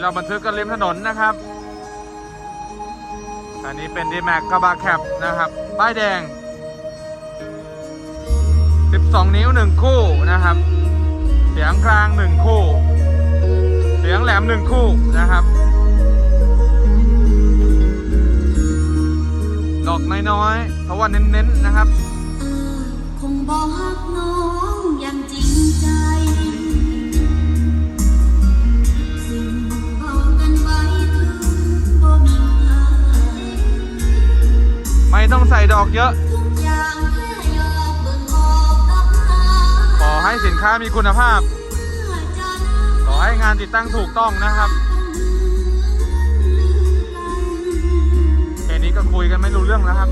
เราบันทึกกันริมถนนนะครับ อันนี้เป็น d m a x กกระบะแคปนะครับ ป้ายแดง 12 นิ้ว 1 คู่นะครับ เสียงกลาง 1 คู่ เสียงแหลม 1 คู่นะครับดอกน้อยๆเพราะว่าเน้นๆนะครับคงบอกน้อง ต้องใส่ดอกเยอะทุกอย่างแค่ยอมเบิ่งออกดอกหาขอให้สินค้ามีคุณภาพเมื่อจะขอให้งานติดตั้งถูกต้องนะครับแค่นี้ก็คุยกันไม่รู้เรื่องแล้วครับ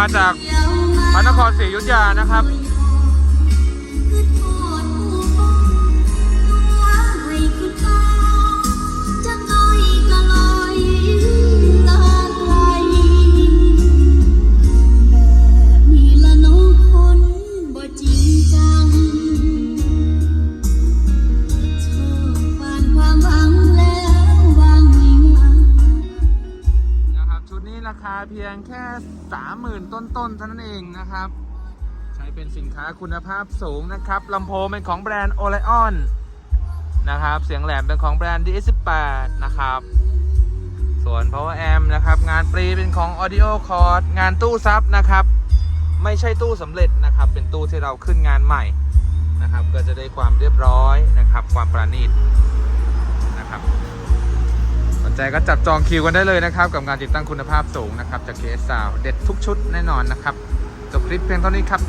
มาจากพระนครศรีอยุธยานะครับ รับชุดนี้ราคาเพียงแค่ 30,000 ต้นๆเท่านั้นเองนะครับ ใช้เป็นสินค้าคุณภาพสูงนะครับลำโพงเป็นของแบรนด์ o l อ o n นะครับ เสียงแหลมเป็นของแบรนด์ DS18 นะครับ ส่วน power amp นะครับ งานปรีเป็นของ audio cord งานตู้ซับนะครับ ไม่ใช่ตู้สำเร็จนะครับ เป็นตู้ที่เราขึ้นงานใหม่นะครับ ก็จะได้ความเรียบร้อยนะครับ ความประณีตนะครับ สนใจก็จับจองคิวกันได้เลยนะครับ กับงานติดตั้งคุณภาพสูงนะครับ จากเคสสาวเด็ดทุกชุดแน่นอนนะครับ จบคลิปเพียงเท่านี้ครับ